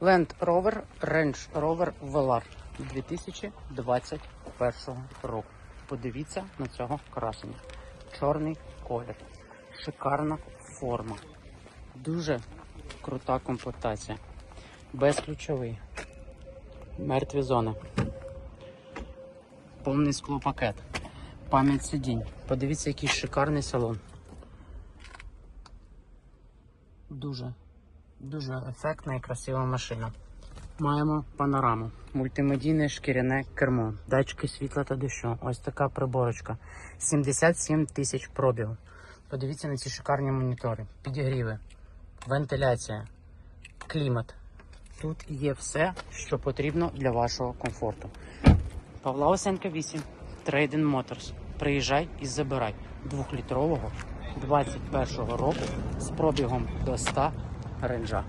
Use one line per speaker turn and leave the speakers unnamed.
Land Rover Range Rover Velar 2021 року. Подивіться на цього красення. Чорний колір, шикарна форма, дуже крута комплектація, безключовий, мертві зони, повний склопакет, пам'ять сидінь. Подивіться, який шикарний салон. Дуже Дуже ефектна і красива машина. Маємо панораму, мультимедійне шкіряне кермо, датчики світла та дощу. Ось така приборочка. 77 тисяч пробігу. Подивіться на ці шикарні монітори, підігріви, вентиляція, клімат. Тут є все, що потрібно для вашого комфорту. Павла Осенка 8, Trade Motors. Приїжджай і забирай двохлітрового 21-го року з пробігом до 100 ренджа.